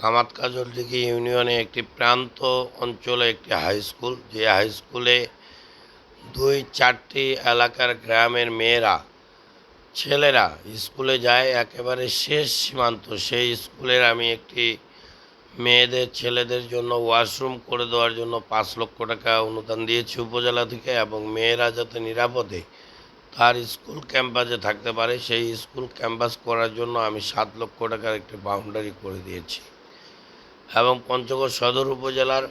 কামাতকাজলদিঘি ইউনিয়নে একটি প্রান্ত অঞ্চলে একটি হাই স্কুল যে হাই স্কুলে দুই চারটি এলাকার গ্রামের মেয়েরা, ছেলেরা স্কুলে যায়, একেবারে শেষ সীমান্ত। সেই স্কুলের আমি একটি মেয়েদের, ছেলেদের জন্য ওয়াশরুম করে দেওয়ার জন্য পাঁচ লক্ষ টাকা অনুদান দিয়েছি উপজেলা থেকে এবং মেয়েরা যাতে নিরাপদে তার স্কুল ক্যাম্পাসে থাকতে পারে, সেই স্কুল ক্যাম্পাস করার জন্য আমি সাত লক্ষ টাকার একটি বাউন্ডারি করে দিয়েছি। এবং পঞ্চগড় সদর উপজেলার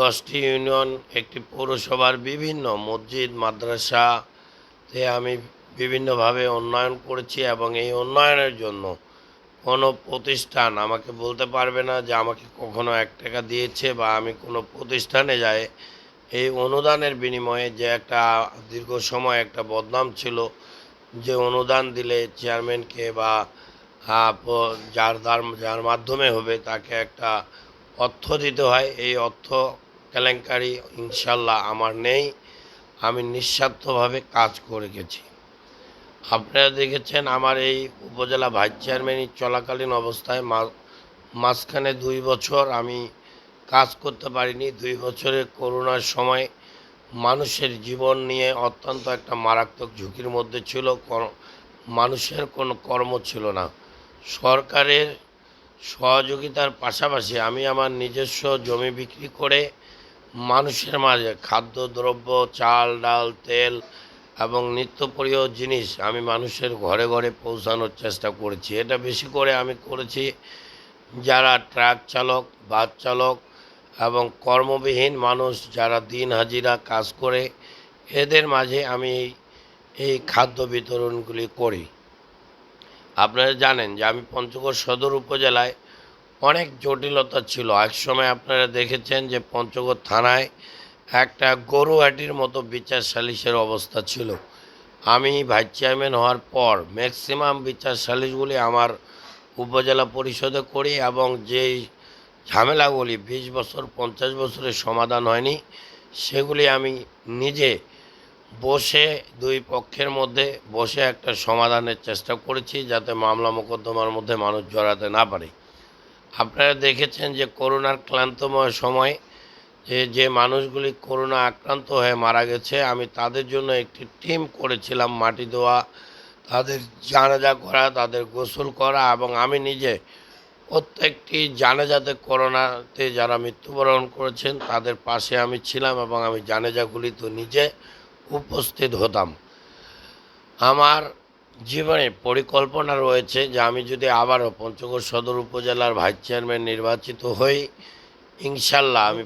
দশটি ইউনিয়ন, একটি পৌরসভার বিভিন্ন মসজিদ, মাদ্রাসাতে আমি বিভিন্নভাবে উন্নয়ন করেছি এবং এই উন্নয়নের জন্য কোনো প্রতিষ্ঠান আমাকে বলতে পারবে না যে আমাকে কখনো এক টাকা দিয়েছে বা আমি কোনো প্রতিষ্ঠানে যাই। এই অনুদানের বিনিময়ে যে একটা দীর্ঘ সময় একটা বদনাম ছিল, যে অনুদান দিলে চেয়ারম্যানকে বা যার দ্বার, যার মাধ্যমে হবে তাকে একটা অর্থ দিতে হয়। এই অর্থ কেলেঙ্কারি ইনশাল্লাহ আমার নেই। আমি নিঃস্বার্থভাবে কাজ করে গেছি। আপনারা দেখেছেন আমার এই উপজেলা ভাইস চেয়ারম্যানই চলাকালীন অবস্থায় মাঝখানে দুই বছর আমি কাজ করতে পারিনি। দুই বছরের করোনার সময় মানুষের জীবন নিয়ে অত্যন্ত একটা মারাত্মক ঝুঁকির মধ্যে ছিল। মানুষের কোনো কর্ম ছিল না। সরকারের সহযোগিতার পাশাপাশি আমি আমার নিজস্ব জমি বিক্রি করে মানুষের মাঝে খাদ্যদ্রব্য চাল, ডাল, তেল এবং নিত্যপ্রিয় জিনিস আমি মানুষের ঘরে ঘরে পৌঁছানোর চেষ্টা করেছি। এটা বেশি করে আমি করেছি যারা ট্রাক চালক, বাস চালক এবং কর্মবিহীন মানুষ যারা দিন হাজিরা কাজ করে, এদের মাঝে আমি এই খাদ্য বিতরণগুলি করি। আপনারা জানেন যে আমি পঞ্চগড় সদর উপজেলায় অনেক জটিলতা ছিল। এক সময় আপনারা দেখেছেন যে পঞ্চগড় থানায় একটা গরুহাটির মতো বিচার সালিশের অবস্থা ছিল। আমি ভাইস চেয়ারম্যান হওয়ার পর ম্যাক্সিমাম বিচার সালিশগুলি আমার উপজেলা পরিষদে করি এবং যেই ঝামেলাগুলি বিশ বছর, পঞ্চাশ বছরের সমাধান হয়নি, সেগুলি আমি নিজে বসে দুই পক্ষের মধ্যে বসে একটা সমাধানের চেষ্টা করেছি যাতে মামলা মোকদ্দমার মধ্যে মানুষ জড়াতে না পারে। আপনারা দেখেছেন যে করোনার ক্লান্তময় সময়, যে যে মানুষগুলি করোনা আক্রান্ত হয়ে মারা গেছে, আমি তাদের জন্য একটি টিম করেছিলাম, মাটি দেওয়া তাদের জানাজা করা, তাদের গোসল করা এবং আমি নিজে প্রত্যেকটি জানাজাতে করোনাতে যারা মৃত্যুবরণ করেছেন, তাদের পাশে আমি ছিলাম এবং আমি জানাজাগুলি তো নিজে উপস্থিত হতাম। আমার জীবনে পরিকল্পনা রয়েছে যে আমি যদি আবারও পঞ্চগড় সদর উপজেলার ভাইস চেয়ারম্যান নির্বাচিত হই, ইনশাল্লাহ আমি